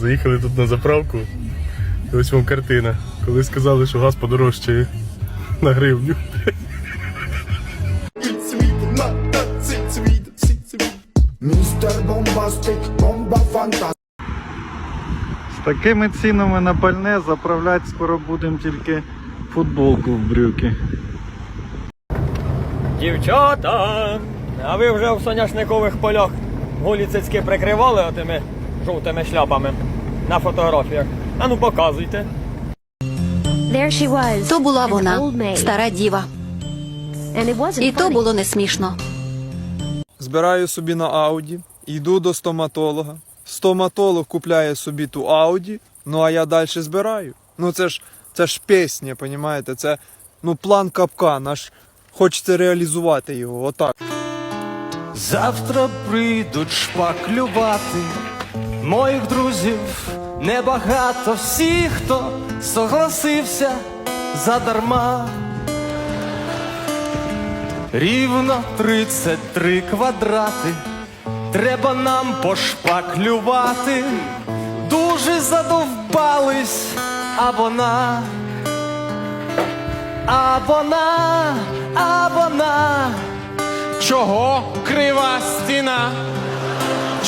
Заїхали тут на заправку. І ось вам картина. Коли сказали, що газ подорожчає на гривню. Містер Бомбастик, бомба фантастик. З такими цінами на пальне заправляти скоро будемо тільки футболку в брюки. Дівчата, а ви вже в соняшникових полях голі цицьки прикривали отими жовтими шляпами на фотографіях. А ну показуйте. There she was. То була an вона, old maid. стара діва. And it wasn't І то funny. було не смішно. збираю собі на Ауді, йду до стоматолога. Стоматолог купляє собі ту Ауді, ну а я далі збираю. Ну це ж це ж пісня, понімаєте? Це ну план капкан, аж хочеться реалізувати його. Отак. Завтра прийдуть шпаклювати моїх друзів небагато, всі, хто согласився задарма. Рівно 33 квадрати. Треба нам пошпаклювати. Дуже задовбались, а вона, а вона, а вона. Чого крива стіна?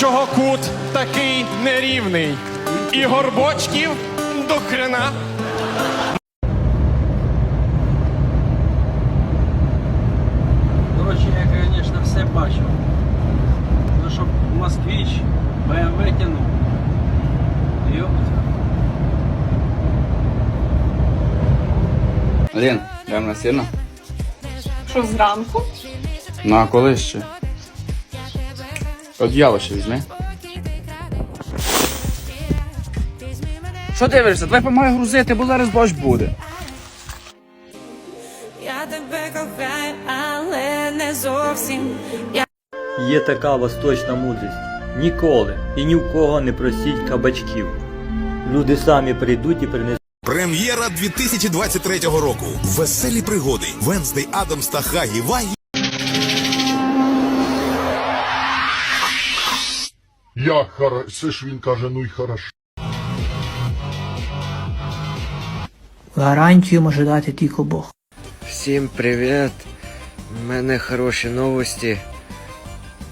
Чого кут такий нерівний? І горбочків до хрена. Коротше, я, звісно, все бачив. Ну, щоб москвич БМВ тянув. Лін, прям сильно? Що зранку? Ну а коли ще? Одіяло ще візьми. Що дивишся? Давай помагай грузити, бо зараз дощ буде. Я тебе кохаю, але не зовсім. Є така восточна мудрість. Ніколи і ні в кого не просіть кабачків. Люди самі прийдуть і принесуть. Прем'єра 2023 року. Веселі пригоди. Венздей Адамс та Хагі Вагі. Як хорошо, він каже, ну й хорошо. Гарантію може дати тільки Бог. Всім привіт! У мене хороші новості.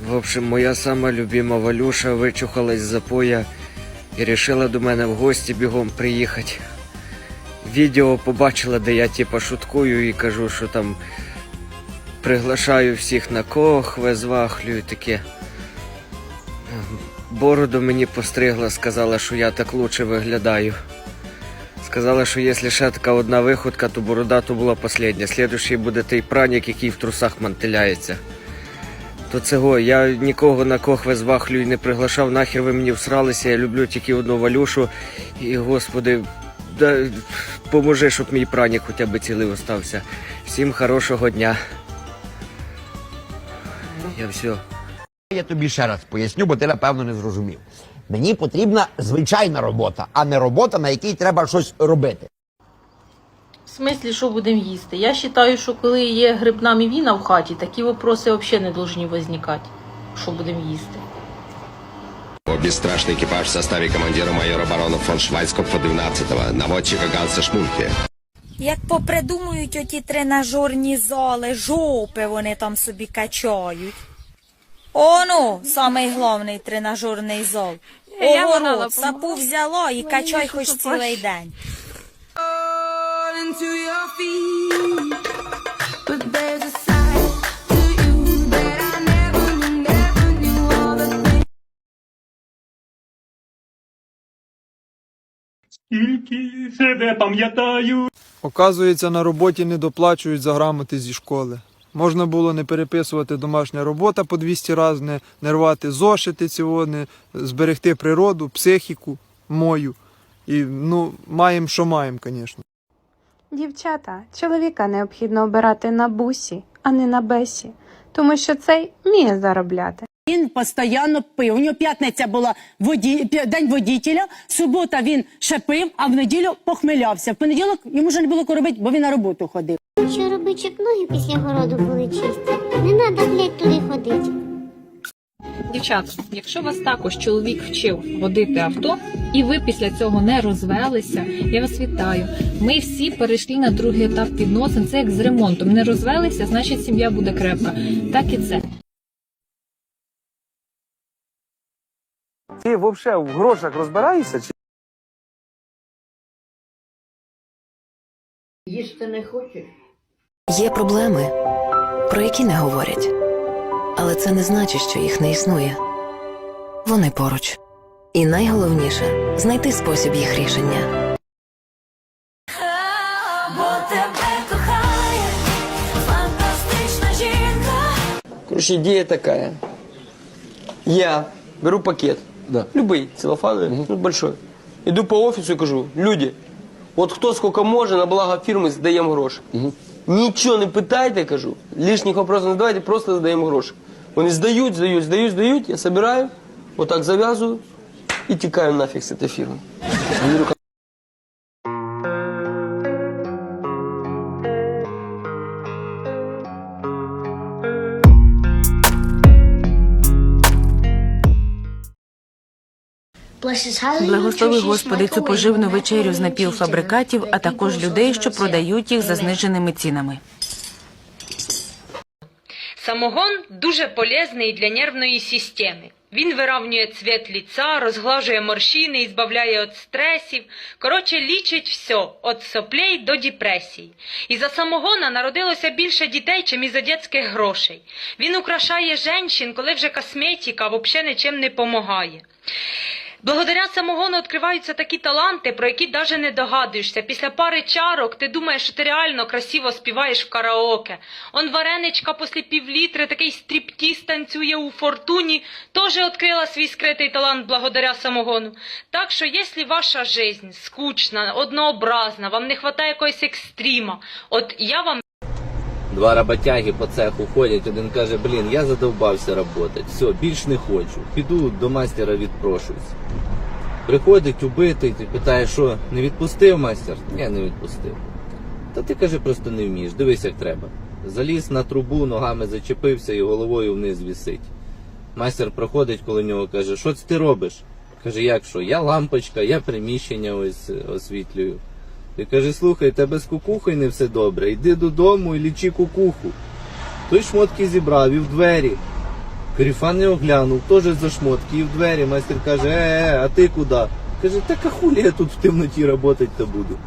В общем, моя сама любима Валюша вичухалась з запоя і вирішила до мене в гості бігом приїхати. Відео побачила, де я типа шуткую і кажу, що там приглашаю всіх на кохве, звахлю і таке. Бороду мені постригла, сказала, що я так лучше виглядаю. Сказала, що якщо ще така одна виходка, то борода то була последня. Слідуючий буде той пранік, який в трусах мантиляється. То цього, я нікого на кохве з вахлю не приглашав, нахер ви мені всралися, я люблю тільки одну валюшу. І, господи, да, поможи, щоб мій пранік хоча б цілий остався. Всім хорошого дня. Я все. Я тобі ще раз поясню, бо ти напевно не зрозумів. Мені потрібна звичайна робота, а не робота, на якій треба щось робити. В смислі, що будемо їсти? Я вважаю, що коли є грибна мівіна в хаті, такі вопроси взагалі не повинні виникати. Що будемо їсти? Бесстрашный экипаж в составе командира майора барона фон Швайцкопфа 12-го, наводчика Ганса Шмульки. Як попридумують оті тренажерні зали, жопи вони там собі качають. Оно, самий головний тренажерний зал. Огород, сапу взяло і качай хоч цілий день. Тільки себе пам'ятаю. Оказується, на роботі не доплачують за грамоти зі школи. Можна було не переписувати домашня робота по 200 разів, не, не рвати зошити цього, не зберегти природу, психіку мою. І ну, маємо, що маємо, звісно. Дівчата, чоловіка необхідно обирати на бусі, а не на бесі, тому що цей вміє заробляти. Він постійно пив. У нього п'ятниця була воді... день водітеля, субота він ще пив, а в неділю похмелявся. В понеділок йому вже не було кого робити, бо він на роботу ходив. Що робить, як ноги після городу були чисті? Не треба, блядь, туди ходити. Дівчата, якщо вас також чоловік вчив водити авто, і ви після цього не розвелися, я вас вітаю. Ми всі перейшли на другий етап відносин. Це як з ремонтом. Не розвелися, значить сім'я буде крепка. Так і це. Ти взагалі в грошах розбираєшся? Чи Їсти не хочеш? Є проблеми, про які не говорять. Але це не значить, що їх не існує. Вони поруч. І найголовніше знайти спосіб їх рішення. Бо тебе кохає фантастична жінка. Короче, идея такая. Я беру пакет, Да. любый, целлофановый, ну, большой. Иду по офису и кажу, люди, от хто сколько може, на благо фірми здаємо гроші. Нічого не питайте, кажу, лишніх вопросів не задавайте, просто здаємо гроші. Вони здають, здають, здають, здають, я собираю, отак зав'язую і тікаю нафіг з цієї фірми. Благослови, Господи, цю поживну вечерю з напівфабрикатів, а також людей, що продають їх за зниженими цінами. Самогон дуже полезний для нервної системи. Він виравнює цвіт ліца, розглажує морщини і збавляє від стресів. Коротше, лічить все, від соплей до депресій. Із-за самогона народилося більше дітей, чим із-за дитячих грошей. Він украшає жінчин, коли вже косметика взагалі нічим не помагає. Благодаря самогону відкриваються такі таланти, про які навіть не догадуєшся. Після пари чарок ти думаєш, що ти реально красиво співаєш в караоке. Он вареничка після півлітри, такий стріптіз танцює у фортуні, теж відкрила свій скритий талант благодаря самогону. Так що, якщо ваша жизнь скучна, однообразна, вам не вистачає якогось екстріма, от я вам Два работяги по цеху ходять, один каже, блін, я задовбався работать, все, більш не хочу. Піду до мастера відпрошуюсь. Приходить убитий, ти питає, що не відпустив майстер? Ні, не відпустив. Та ти каже, просто не вмієш, дивись як треба. Заліз на трубу, ногами зачепився і головою вниз вісить. Майстер проходить коло нього, каже, що це ти робиш? Каже, як що? Я лампочка, я приміщення ось е, освітлюю. Ти каже, слухай, тебе з кукухою не все добре. Йди додому і лічи кукуху. Той шмотки зібрав і в двері. Кріфан не оглянув, теж за шмотки і в двері. Майстер каже, е, е, а ти куди? Каже, так а хулі я тут в темноті работать то буду.